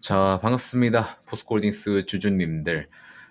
자, 반갑습니다. 포스코홀딩스 주주님들.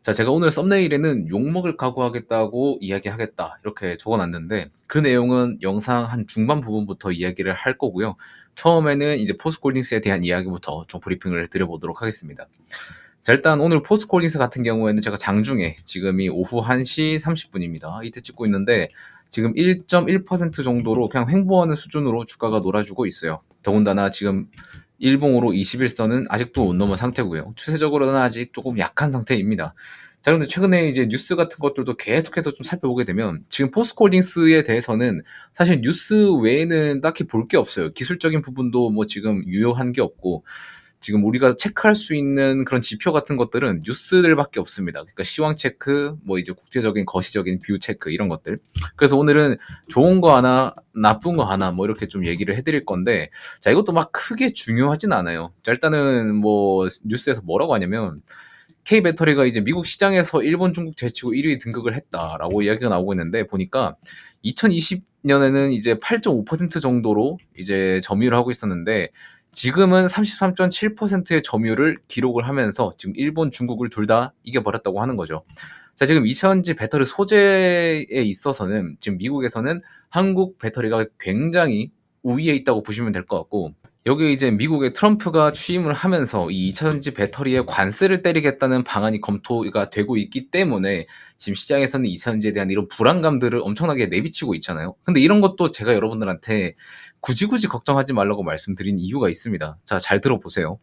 자, 제가 오늘 썸네일에는 욕먹을 각오하겠다고 이야기하겠다. 이렇게 적어 놨는데, 그 내용은 영상 한 중반 부분부터 이야기를 할 거고요. 처음에는 이제 포스코홀딩스에 대한 이야기부터 좀 브리핑을 드려보도록 하겠습니다. 자, 일단 오늘 포스코홀딩스 같은 경우에는 제가 장중에 지금이 오후 1시 30분입니다. 이때 찍고 있는데, 지금 1.1% 정도로 그냥 횡보하는 수준으로 주가가 놀아주고 있어요. 더군다나 지금 일봉으로 21선은 아직도 못 넘은 상태고요. 추세적으로는 아직 조금 약한 상태입니다. 자, 그런데 최근에 이제 뉴스 같은 것들도 계속해서 좀 살펴보게 되면 지금 포스코홀딩스에 대해서는 사실 뉴스 외에는 딱히 볼 게 없어요. 기술적인 부분도 뭐 지금 유효한 게 없고 지금 우리가 체크할 수 있는 그런 지표 같은 것들은 뉴스들밖에 없습니다. 그러니까 시황 체크, 뭐 이제 국제적인 거시적인 뷰 체크 이런 것들. 그래서 오늘은 좋은 거 하나, 나쁜 거 하나 뭐 이렇게 좀 얘기를 해드릴 건데, 자 이것도 막 크게 중요하진 않아요. 자 일단은 뭐 뉴스에서 뭐라고 하냐면 K 배터리가 이제 미국 시장에서 일본, 중국 제치고 1위 등극을 했다라고 이야기가 나오고 있는데 보니까 2020년에는 이제 8.5% 정도로 이제 점유를 하고 있었는데 지금은 33.7%의 점유율을 기록을 하면서 지금 일본, 중국을 둘 다 이겨버렸다고 하는 거죠. 자, 지금 이천지 배터리 소재에 있어서는 지금 미국에서는 한국 배터리가 굉장히 우위에 있다고 보시면 될 것 같고 여기 이제 미국의 트럼프가 취임을 하면서 이 2차전지 배터리에 관세를 때리겠다는 방안이 검토가 되고 있기 때문에 지금 시장에서는 2차전지에 대한 이런 불안감들을 엄청나게 내비치고 있잖아요. 근데 이런 것도 제가 여러분들한테 굳이 굳이 걱정하지 말라고 말씀드린 이유가 있습니다. 자, 잘 들어보세요.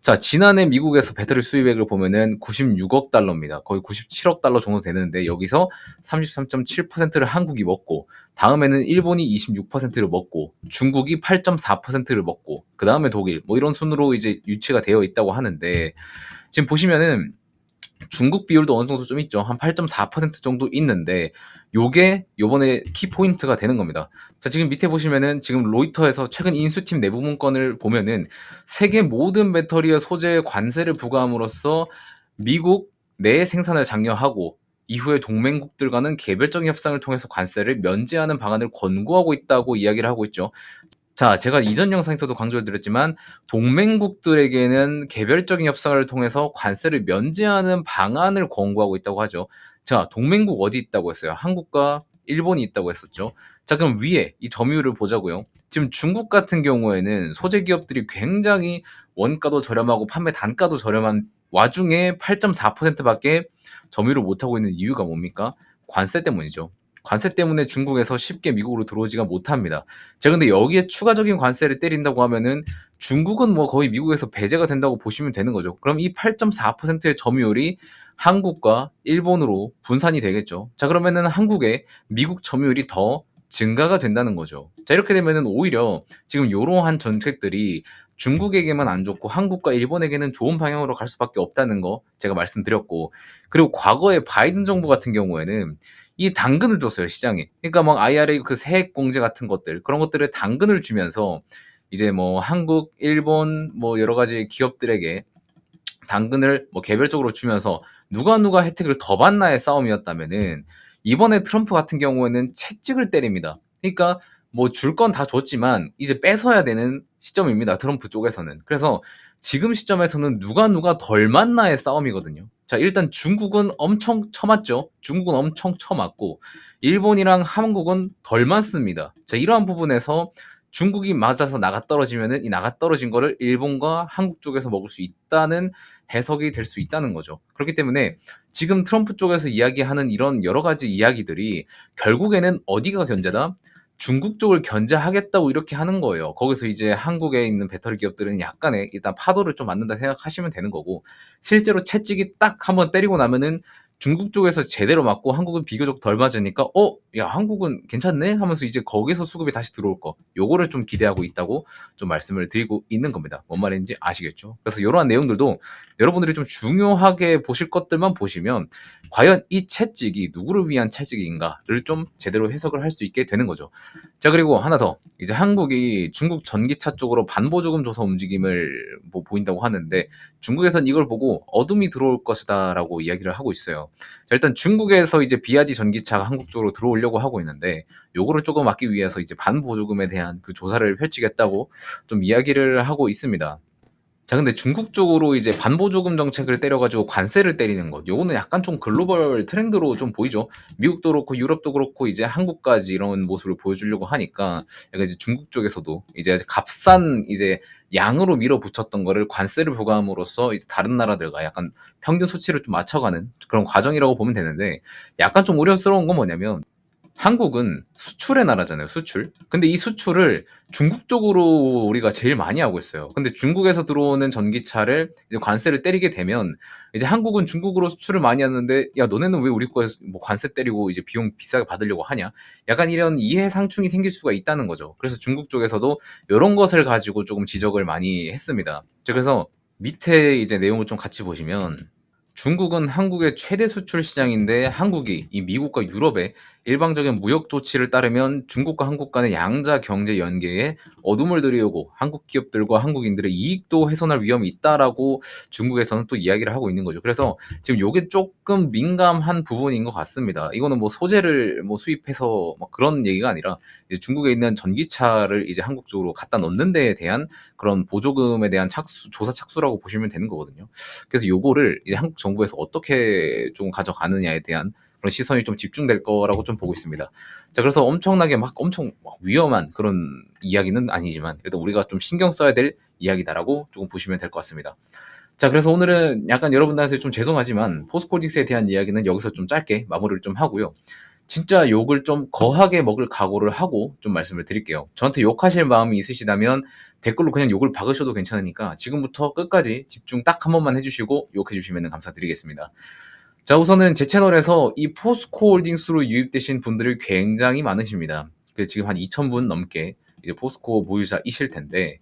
자, 지난해 미국에서 배터리 수입액을 보면은 96억 달러입니다. 거의 97억 달러 정도 되는데 여기서 33.7%를 한국이 먹고 다음에는 일본이 26%를 먹고 중국이 8.4%를 먹고 그 다음에 독일 뭐 이런 순으로 이제 유치가 되어 있다고 하는데 지금 보시면은 중국 비율도 어느 정도 좀 있죠. 한 8.4% 정도 있는데 요게 요번에 키 포인트가 되는 겁니다. 자, 지금 밑에 보시면은 지금 로이터에서 최근 인수팀 내부 문건을 보면은 세계 모든 배터리의 소재에 관세를 부과함으로써 미국 내 생산을 장려하고 이후에 동맹국들과는 개별적인 협상을 통해서 관세를 면제하는 방안을 권고하고 있다고 이야기를 하고 있죠. 자, 제가 이전 영상에서도 강조를 드렸지만 동맹국들에게는 개별적인 협상을 통해서 관세를 면제하는 방안을 권고하고 있다고 하죠. 자, 동맹국 어디 있다고 했어요? 한국과 일본이 있다고 했었죠. 자, 그럼 위에 이 점유율을 보자고요. 지금 중국 같은 경우에는 소재 기업들이 굉장히 원가도 저렴하고 판매 단가도 저렴한 와중에 8.4%밖에 점유를 못하고 있는 이유가 뭡니까? 관세 때문이죠. 관세 때문에 중국에서 쉽게 미국으로 들어오지가 못합니다. 제가 근데 여기에 추가적인 관세를 때린다고 하면은 중국은 뭐 거의 미국에서 배제가 된다고 보시면 되는 거죠. 그럼 이 8.4%의 점유율이 한국과 일본으로 분산이 되겠죠. 자, 그러면은 한국의 미국 점유율이 더 증가가 된다는 거죠. 자, 이렇게 되면은 오히려 지금 이러한 정책들이 중국에게만 안 좋고 한국과 일본에게는 좋은 방향으로 갈 수밖에 없다는 거 제가 말씀드렸고 그리고 과거에 바이든 정부 같은 경우에는 이 당근을 줬어요 시장에. 그러니까 뭐 IRA 그 세액 공제 같은 것들 그런 것들을 당근을 주면서 이제 뭐 한국, 일본 뭐 여러 가지 기업들에게 당근을 뭐 개별적으로 주면서 누가 누가 혜택을 더 받나의 싸움이었다면은 이번에 트럼프 같은 경우에는 채찍을 때립니다. 그러니까 뭐 줄 건 다 줬지만 이제 뺏어야 되는 시점입니다. 트럼프 쪽에서는. 그래서 지금 시점에서는 누가 누가 덜 맞나의 싸움이거든요. 자, 일단 중국은 엄청 처맞죠. 중국은 엄청 처맞고 일본이랑 한국은 덜 맞습니다. 자, 이러한 부분에서 중국이 맞아서 나가 떨어지면은 이 나가 떨어진 거를 일본과 한국 쪽에서 먹을 수 있다는 해석이 될 수 있다는 거죠. 그렇기 때문에 지금 트럼프 쪽에서 이야기하는 이런 여러 가지 이야기들이 결국에는 어디가 견제다? 중국 쪽을 견제하겠다고 이렇게 하는 거예요. 거기서 이제 한국에 있는 배터리 기업들은 약간의 일단 파도를 좀 맞는다 생각하시면 되는 거고 실제로 채찍이 딱 한번 때리고 나면은 중국 쪽에서 제대로 맞고 한국은 비교적 덜 맞으니까 어, 야 한국은 괜찮네 하면서 이제 거기서 수급이 다시 들어올 거 요거를 좀 기대하고 있다고 좀 말씀을 드리고 있는 겁니다. 뭔 말인지 아시겠죠? 그래서 이러한 내용들도 여러분들이 좀 중요하게 보실 것들만 보시면 과연 이 채찍이 누구를 위한 채찍인가를 좀 제대로 해석을 할 수 있게 되는 거죠. 자 그리고 하나 더 이제 한국이 중국 전기차 쪽으로 반보 조금 줘서 움직임을 뭐 보인다고 하는데 중국에선 이걸 보고 어둠이 들어올 것이다라고 이야기를 하고 있어요. 자, 일단 중국에서 이제 비아디 전기차가 한국 쪽으로 들어오려고 하고 있는데 요거를 조금 막기 위해서 이제 반보조금에 대한 그 조사를 펼치겠다고 좀 이야기를 하고 있습니다. 자 근데 중국 쪽으로 이제 반보 조금 정책을 때려 가지고 관세를 때리는 것 요거는 약간 좀 글로벌 트렌드로 좀 보이죠. 미국도 그렇고 유럽도 그렇고 이제 한국까지 이런 모습을 보여주려고 하니까 약간 이제 중국 쪽에서도 이제 값싼 이제 양으로 밀어붙였던 거를 관세를 부과함으로써 이제 다른 나라들과 약간 평균 수치를 좀 맞춰가는 그런 과정이라고 보면 되는데 약간 좀 우려스러운 건 뭐냐면 한국은 수출의 나라잖아요, 수출. 근데 이 수출을 중국 쪽으로 우리가 제일 많이 하고 있어요. 근데 중국에서 들어오는 전기차를 이제 관세를 때리게 되면 이제 한국은 중국으로 수출을 많이 하는데 야 너네는 왜 우리 거에 뭐 관세 때리고 이제 비용 비싸게 받으려고 하냐? 약간 이런 이해 상충이 생길 수가 있다는 거죠. 그래서 중국 쪽에서도 이런 것을 가지고 조금 지적을 많이 했습니다. 그래서 밑에 이제 내용을 좀 같이 보시면 중국은 한국의 최대 수출 시장인데 한국이 이 미국과 유럽에 일방적인 무역 조치를 따르면 중국과 한국 간의 양자 경제 연계에 어둠을 들이오고 한국 기업들과 한국인들의 이익도 훼손할 위험이 있다라고 중국에서는 또 이야기를 하고 있는 거죠. 그래서 지금 요게 조금 민감한 부분인 것 같습니다. 이거는 뭐 소재를 뭐 수입해서 뭐 그런 얘기가 아니라 이제 중국에 있는 전기차를 이제 한국 쪽으로 갖다 넣는 데에 대한 그런 보조금에 대한 착수, 조사 착수라고 보시면 되는 거거든요. 그래서 요거를 이제 한국 정부에서 어떻게 좀 가져가느냐에 대한 그런 시선이 좀 집중될 거라고 좀 보고 있습니다. 자, 그래서 엄청나게 막 엄청 위험한 그런 이야기는 아니지만 그래도 우리가 좀 신경 써야 될 이야기다라고 조금 보시면 될 것 같습니다. 자, 그래서 오늘은 약간 여러분들한테 좀 죄송하지만 포스코딩스에 대한 이야기는 여기서 좀 짧게 마무리를 좀 하고요. 진짜 욕을 좀 거하게 먹을 각오를 하고 좀 말씀을 드릴게요. 저한테 욕하실 마음이 있으시다면 댓글로 그냥 욕을 박으셔도 괜찮으니까 지금부터 끝까지 집중 딱 한 번만 해주시고 욕해 주시면 감사드리겠습니다. 자, 우선은 제 채널에서 이 포스코 홀딩스로 유입되신 분들이 굉장히 많으십니다. 지금 한 2,000분 넘게 이제 포스코 보유자이실 텐데,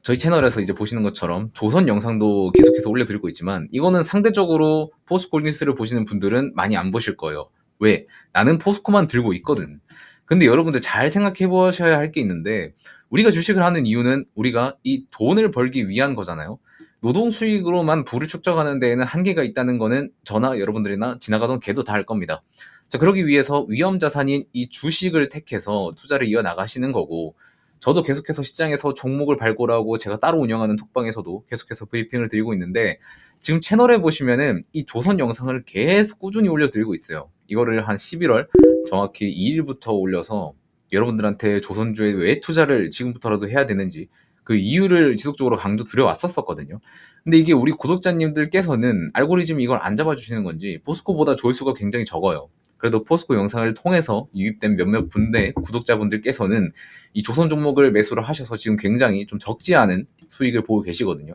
저희 채널에서 이제 보시는 것처럼 조선 영상도 계속해서 올려드리고 있지만, 이거는 상대적으로 포스코 홀딩스를 보시는 분들은 많이 안 보실 거예요. 왜? 나는 포스코만 들고 있거든. 근데 여러분들 잘 생각해 보셔야 할 게 있는데, 우리가 주식을 하는 이유는 우리가 이 돈을 벌기 위한 거잖아요. 노동 수익으로만 부를 축적하는 데에는 한계가 있다는 거는 저나 여러분들이나 지나가던 개도 다 알 겁니다. 자, 그러기 위해서 위험 자산인 이 주식을 택해서 투자를 이어 나가시는 거고, 저도 계속해서 시장에서 종목을 발굴하고 제가 따로 운영하는 톡방에서도 계속해서 브리핑을 드리고 있는데, 지금 채널에 보시면은 이 조선 영상을 계속 꾸준히 올려드리고 있어요. 이거를 한 11월 정확히 2일부터 올려서 여러분들한테 조선주에 왜 투자를 지금부터라도 해야 되는지 그 이유를 지속적으로 강조 드려왔었거든요. 근데 이게 우리 구독자님들께서는 알고리즘이 이걸 안 잡아주시는 건지 포스코보다 조회수가 굉장히 적어요. 그래도 포스코 영상을 통해서 유입된 몇몇 분의 구독자분들께서는 이 조선 종목을 매수를 하셔서 지금 굉장히 좀 적지 않은 수익을 보고 계시거든요.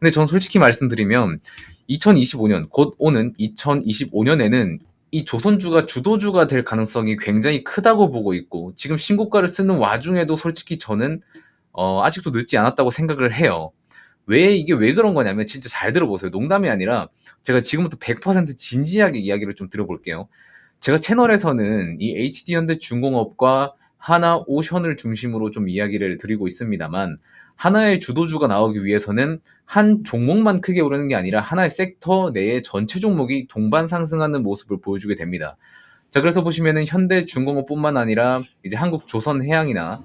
근데 전 솔직히 말씀드리면 2025년 곧 오는 2025년에는 이 조선주가 주도주가 될 가능성이 굉장히 크다고 보고 있고 지금 신고가를 쓰는 와중에도 솔직히 저는 어, 아직도 늦지 않았다고 생각을 해요. 왜 이게 왜 그런 거냐면 진짜 잘 들어보세요. 농담이 아니라 제가 지금부터 100% 진지하게 이야기를 좀 들어볼게요. 제가 채널에서는 이 HD 현대 중공업과 하나 오션을 중심으로 좀 이야기를 드리고 있습니다만 하나의 주도주가 나오기 위해서는 한 종목만 크게 오르는 게 아니라 하나의 섹터 내의 전체 종목이 동반 상승하는 모습을 보여주게 됩니다. 자, 그래서 보시면은 현대 중공업뿐만 아니라 이제 한국 조선해양이나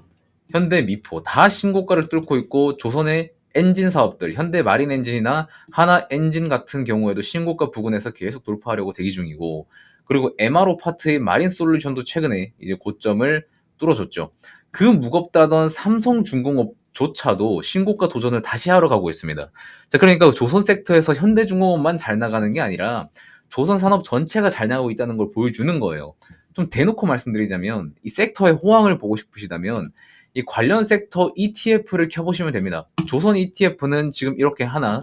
현대 미포 다 신고가를 뚫고 있고 조선의 엔진 사업들 현대 마린 엔진이나 하나 엔진 같은 경우에도 신고가 부근에서 계속 돌파하려고 대기 중이고 그리고 MRO 파트의 마린 솔루션도 최근에 이제 고점을 뚫어줬죠. 그 무겁다던 삼성중공업조차도 신고가 도전을 다시 하러 가고 있습니다. 자, 그러니까 조선 섹터에서 현대중공업만 잘 나가는 게 아니라 조선 산업 전체가 잘 나가고 있다는 걸 보여주는 거예요. 좀 대놓고 말씀드리자면 이 섹터의 호황을 보고 싶으시다면 이 관련 섹터 ETF를 켜보시면 됩니다. 조선 ETF는 지금 이렇게 하나,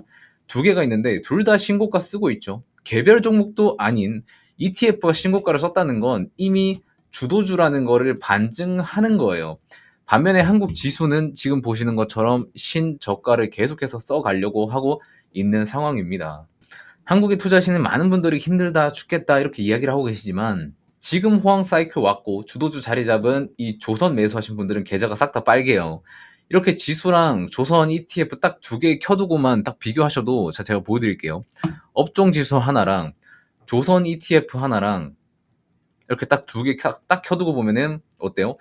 두 개가 있는데 둘 다 신고가 쓰고 있죠. 개별 종목도 아닌 ETF가 신고가를 썼다는 건 이미 주도주라는 거를 반증하는 거예요. 반면에 한국 지수는 지금 보시는 것처럼 신저가를 계속해서 써가려고 하고 있는 상황입니다. 한국에 투자하시는 많은 분들이 힘들다, 죽겠다 이렇게 이야기를 하고 계시지만 지금 호황 사이클 왔고 주도주 자리 잡은 이 조선 매수하신 분들은 계좌가 싹 다 빨개요. 이렇게 지수랑 조선 ETF 딱 두 개 켜두고만 딱 비교하셔도 자 제가 보여드릴게요. 업종 지수 하나랑 조선 ETF 하나랑 이렇게 딱 두 개 딱 켜두고 보면은 어때요?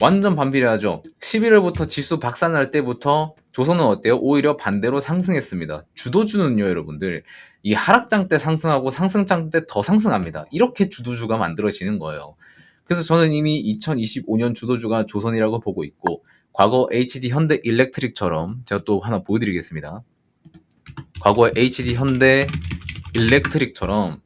완전 반비례하죠. 11월부터 지수 박산날 때부터 조선은 어때요? 오히려 반대로 상승했습니다. 주도주는요, 여러분들. 이 하락장 때 상승하고 상승장 때 더 상승합니다. 이렇게 주도주가 만들어지는 거예요. 그래서 저는 이미 2025년 주도주가 조선이라고 보고 있고 과거 HD 현대 일렉트릭처럼 제가 또 하나 보여드리겠습니다. 과거 HD 현대 일렉트릭처럼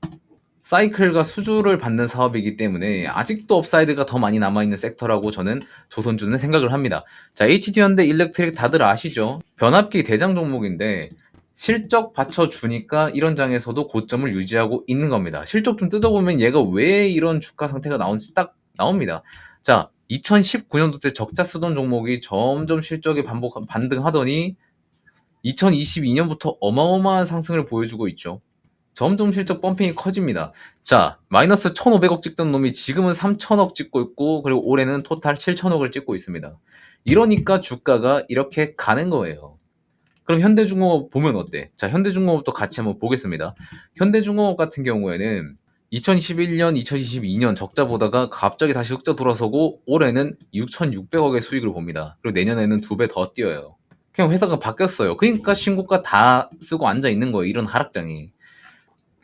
사이클과 수주를 받는 사업이기 때문에 아직도 업사이드가 더 많이 남아있는 섹터라고 저는 조선주는 생각을 합니다. 자, HD현대 일렉트릭 다들 아시죠? 변압기 대장 종목인데 실적 받쳐주니까 이런 장에서도 고점을 유지하고 있는 겁니다. 실적 좀 뜯어보면 얘가 왜 이런 주가 상태가 나오는지 딱 나옵니다. 자, 2019년도 때 적자 쓰던 종목이 점점 실적이 반복 반등하더니 2022년부터 어마어마한 상승을 보여주고 있죠. 점점 실적 펌핑이 커집니다. 자, 마이너스 1,500억 찍던 놈이 지금은 3,000억 찍고 있고, 그리고 올해는 토탈 7,000억을 찍고 있습니다. 이러니까 주가가 이렇게 가는 거예요. 그럼 현대중공업 보면 어때? 자, 현대중공업도 같이 한번 보겠습니다. 현대중공업 같은 경우에는 2021년, 2022년 적자 보다가 갑자기 다시 흑자 돌아서고 올해는 6,600억의 수익을 봅니다. 그리고 내년에는 두 배 더 뛰어요. 그냥 회사가 바뀌었어요. 그러니까 신고가 다 쓰고 앉아 있는 거예요. 이런 하락장이.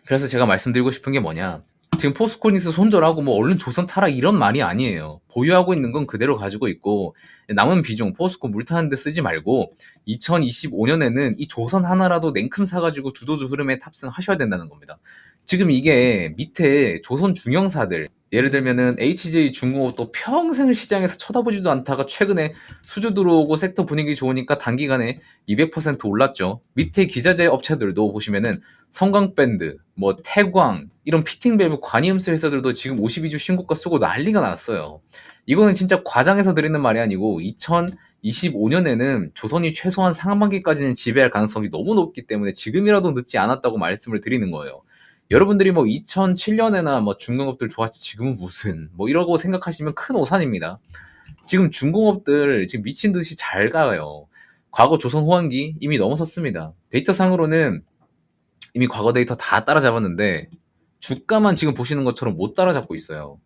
그래서 제가 말씀드리고 싶은 게 뭐냐. 지금 포스코닉스 손절하고 뭐 얼른 조선 타라 이런 말이 아니에요. 보유하고 있는 건 그대로 가지고 있고 남은 비중 포스코 물 타는데 쓰지 말고 2025년에는 이 조선 하나라도 냉큼 사가지고 주도주 흐름에 탑승하셔야 된다는 겁니다. 지금 이게 밑에 조선 중형사들 예를 들면은 HJ 중공업도 평생 시장에서 쳐다보지도 않다가 최근에 수주 들어오고 섹터 분위기 좋으니까 단기간에 200% 올랐죠. 밑에 기자재 업체들도 보시면은 성광밴드, 뭐 태광 이런 피팅 밸브 관이음수 회사들도 지금 52주 신고가 쓰고 난리가 났어요. 이거는 진짜 과장해서 드리는 말이 아니고 2025년에는 조선이 최소한 상반기까지는 지배할 가능성이 너무 높기 때문에 지금이라도 늦지 않았다고 말씀을 드리는 거예요. 여러분들이 뭐 2007년에나 뭐 중공업들 좋았지 지금은 무슨 뭐 이러고 생각하시면 큰 오산입니다. 지금 중공업들 지금 미친 듯이 잘 가요. 과거 조선 호황기 이미 넘어섰습니다. 데이터 상으로는 이미 과거 데이터 다 따라잡았는데 주가만 지금 보시는 것처럼 못 따라잡고 있어요.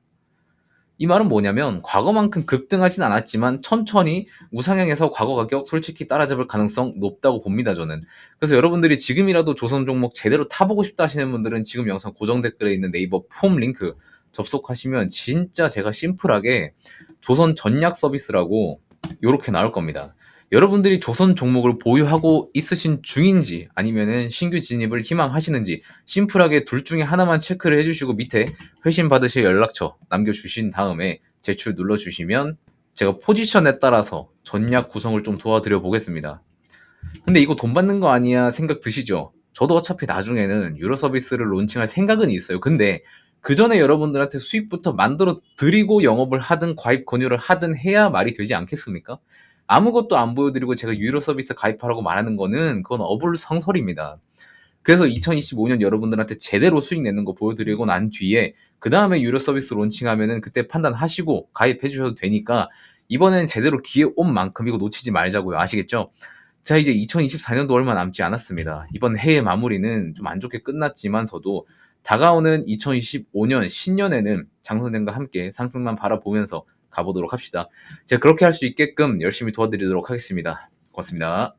이 말은 뭐냐면 과거만큼 급등하진 않았지만 천천히 우상향해서 과거 가격 솔직히 따라잡을 가능성 높다고 봅니다 저는. 그래서 여러분들이 지금이라도 조선 종목 제대로 타보고 싶다 하시는 분들은 지금 영상 고정 댓글에 있는 네이버 폼 링크 접속하시면 진짜 제가 심플하게 조선 전략 서비스라고 이렇게 나올 겁니다 여러분들이 조선 종목을 보유하고 있으신 중인지 아니면은 신규 진입을 희망하시는지 심플하게 둘 중에 하나만 체크를 해주시고 밑에 회신 받으실 연락처 남겨주신 다음에 제출 눌러주시면 제가 포지션에 따라서 전략 구성을 좀 도와드려 보겠습니다. 근데 이거 돈 받는 거 아니야 생각 드시죠? 저도 어차피 나중에는 유료 서비스를 론칭할 생각은 있어요. 근데 그 전에 여러분들한테 수익부터 만들어 드리고 영업을 하든 과입 권유를 하든 해야 말이 되지 않겠습니까? 아무것도 안 보여드리고 제가 유료 서비스 가입하라고 말하는 거는 그건 어불성설입니다. 그래서 2025년 여러분들한테 제대로 수익 내는 거 보여드리고 난 뒤에 그 다음에 유료 서비스 론칭하면은 그때 판단하시고 가입해 주셔도 되니까 이번엔 제대로 기회 온 만큼 이거 놓치지 말자고요. 아시겠죠? 자 이제 2024년도 얼마 남지 않았습니다. 이번 해의 마무리는 좀 안 좋게 끝났지만서도 다가오는 2025년 신년에는 장선생과 함께 상승만 바라보면서 가보도록 합시다. 제가 그렇게 할 수 있게끔 열심히 도와드리도록 하겠습니다. 고맙습니다.